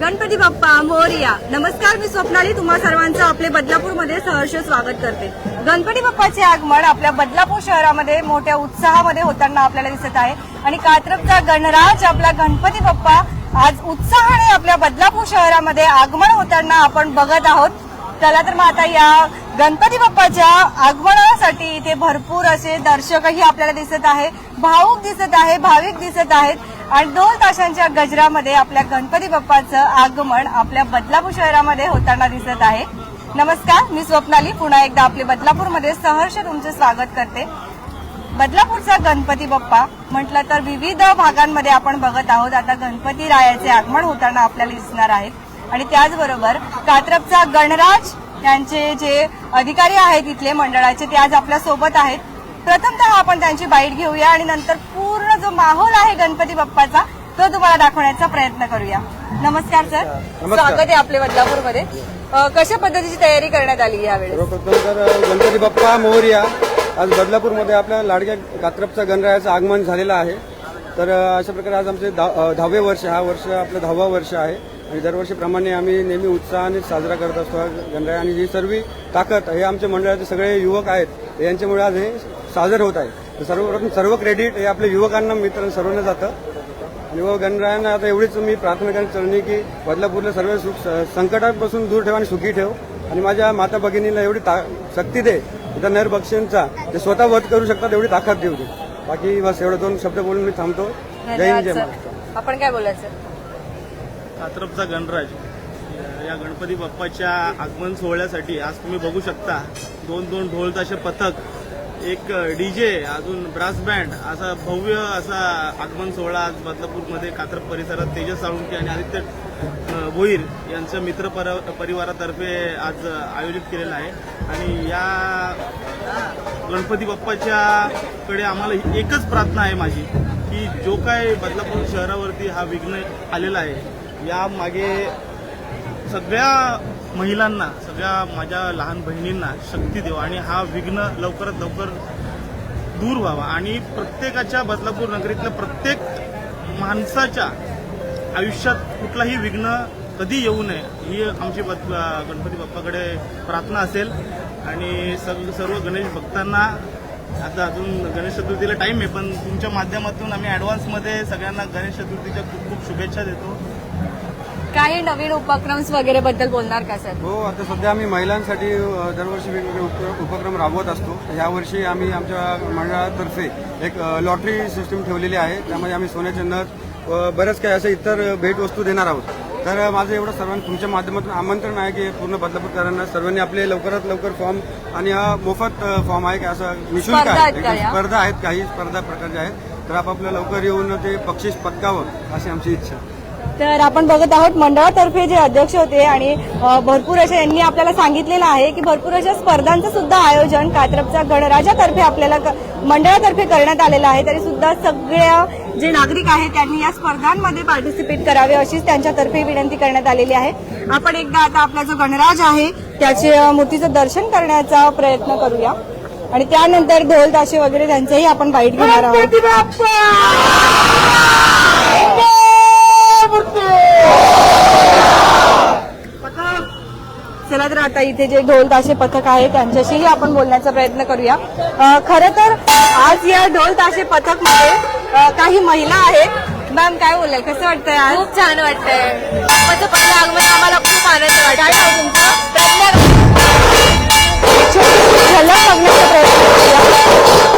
गणपती बाप्पा मोरिया. नमस्कार मी स्वप्नाली. तुम्हा सर्वांचं आपले बदलापूरमध्ये सहर्ष स्वागत करते. गणपती बाप्पाचे आगमन आपल्या बदलापूर शहरामध्ये मोठ्या उत्साहामध्ये होताना आपल्याला दिसत आहे. आणि कात्रपचा गणराज आपला गणपती बाप्पा आज उत्साहाने आपल्या बदलापूर शहरामध्ये आगमन होताना आपण बघत आहोत. चला तर मग आता या गणपती बाप्पाच्या आगमनासाठी इथे भरपूर असे दर्शकही आपल्याला दिसत आहे. भाऊक दिसत आहे भाविक दिसत आहेत. आणि दोन तासांच्या गजरामध्ये आपल्या गणपती बाप्पाचं आगमन आपल्या बदलापूर शहरामध्ये होताना दिसत आहे. नमस्कार मी स्वप्नाली. पुन्हा एकदा आपले बदलापूरमध्ये सहर्ष तुमचे स्वागत करते. बदलापूरचा गणपती बाप्पा म्हटलं तर विविध भागांमध्ये आपण बघत आहोत. आता गणपती रायाचे आगमन होताना आपल्याला दिसणार आहेत. आणि त्याचबरोबर कात्रपचा गणराज यांचे जे अधिकारी आहेत इथले मंडळाचे ते आज आपल्यासोबत आहेत. प्रथमतः आपण त्यांची बाईट घेऊया आणि नंतर पूर्ण जो माहोल आहे गणपती बाप्पाचा तो तुम्हाला दाखवण्याचा प्रयत्न करूया. नमस्कार सर. स्वागत आहे आपले बदलापूरमध्ये कशा पद्धतीची तयारी करण्यात आली सर्वप्रथम तर गणपती बाप्पा मोरया. आज बदलापूरमध्ये आपल्या लाडक्या कात्रपचा गणरायाचं आगमन झालेलं आहे. तर अशा प्रकारे आज आमचे दहा- दहावे वर्ष हा वर्ष आपलं दहावा वर्ष आहे. आणि दरवर्षीप्रमाणे आम्ही नेहमी उत्साहाने साजरा करत असतो हा आणि ही सर्व ताकद हे आमच्या मंडळाचे सगळे युवक आहेत यांच्यामुळे आज हे साजर होत आहे. सर्वप्रथम सर्व क्रेडिट हे आपल्या युवकांना मित्रांना सर्वांना जातं. आणि हो, व गणरायांना आता एवढीच मी प्रार्थना करत चरणी की बदलापूरला सर्व सुख संकटापासून दूर ठेव आणि सुखी ठेव. आणि माझ्या माता भगिनीला एवढी ता शक्ती दे. नर बक्षींचा ते स्वतः वध करू शकतात एवढी ताकद देऊ दे. बाकी बस एवढं दोन शब्द बोलून मी थांबतो. जय हिंद धन्यवाद जय सर. महाराष्ट्र आपण काय बोलायचं? कात्रपचा गणराज या गणपती बाप्पाच्या आगमन सोहळ्यासाठी आज तुम्ही बघू शकता दोन दोन ढोल ताशे पथक एक डीजे अजून ब्रास बँड असा भव्य असा आगमन सोहळा आज बदलापूरमध्ये कात्रप परिसरात तेजस साळुंके आणि आदित्य भोईर यांच्या मित्र पर- परिवारातर्फे आज आयोजित केलेला आहे. आणि या गणपती बाप्पाच्याकडे आम्हाला एकच प्रार्थना आहे माझी की जो काय बदलापूर शहरावरती हा विघ्न आलेला आहे या मागे सगळ्या महिलांना सगळ्या माझ्या लहान बहिणींना शक्ती देवा आणि हा विघ्न लवकरात लवकर दूर व्हावा. आणि प्रत्येकाच्या बदलापूर नगरीतल्या प्रत्येक माणसाच्या आयुष्यात कुठलाही विघ्न कधी येऊ नये ही आमची गणपती बाप्पाकडे प्रार्थना असेल. आणि सग- सर्व गणेश भक्तांना आता अजून गणेश चतुर्थीला टाइम आहे पण तुमच्या माध्यमातून आम्ही ॲडव्हान्समध्ये सगळ्यांना गणेश चतुर्थीच्या खूप खूप शुभेच्छा देतो. काही नवीन उपक्रम्स वगैरे बद्दल बोलणार का सर? हो आता सध्या आम्ही महिलांसाठी दरवर्षी वेगवेगळे उप- उपक्रम राबवत असतो. यावर्षी आम्ही आमच्या मंडळातर्फे एक लॉटरी सिस्टीम ठेवलेली आहे. त्यामध्ये आम्ही सोन्याचे नथ बरेच काही असे इतर भेटवस्तू देणार आहोत. तर माझं एवढं सर्वांना तुमच्या माध्यमातून आमंत्रण आहे की पूर्ण बदलापूरकरांना सर्वांनी आपले लवकरात लवकर फॉर्म आणि हा मोफत फॉर्म आहे की असं निशुल्क स्पर्धा आहेत का आहे? स्पर्धा आहेत काही स्पर्धा प्रकारच्या आहेत. तर आपापल्या लवकर येऊन ते बक्षीस पटकावं अशी आमची इच्छा. तर आपण बघत आहोत मंडळातर्फे जे अध्यक्ष होते आणि भरपूर अशा यांनी आपल्याला सांगितलेलं आहे की भरपूर अशा स्पर्धांचं सुद्धा आयोजन कात्रपच्या गणराजातर्फे आपल्याला मंडळातर्फे करण्यात आलेलं आहे. तरी सुद्धा सगळ्या जे नागरिक आहेत त्यांनी या स्पर्धांमध्ये पार्टिसिपेट करावे अशीच त्यांच्यातर्फे विनंती करण्यात आलेली आहे. आपण एकदा आता आपला जो गणराज आहे त्याचे मूर्तीचं दर्शन करण्याचा प्रयत्न करूया. आणि त्यानंतर ढोल ताशे वगैरे त्यांचंही आपण वाईट घेणार आहोत. चला तर आता इथे जे ढोल ताशे पथक आहे त्यांच्याशीही आपण बोलण्याचा प्रयत्न करूया. खरं तर आज या ढोल ताशे पथकमध्ये काही महिला आहेत. मॅम काय बोलाल? कसं वाटतंय आज? खूप छान वाटतंय. माझं पहिलं आगमन आम्हाला खूप आनंद वाटत तुमचं प्रज्ञा एक छोटीशी झलक बघण्याचा प्रयत्न करूया.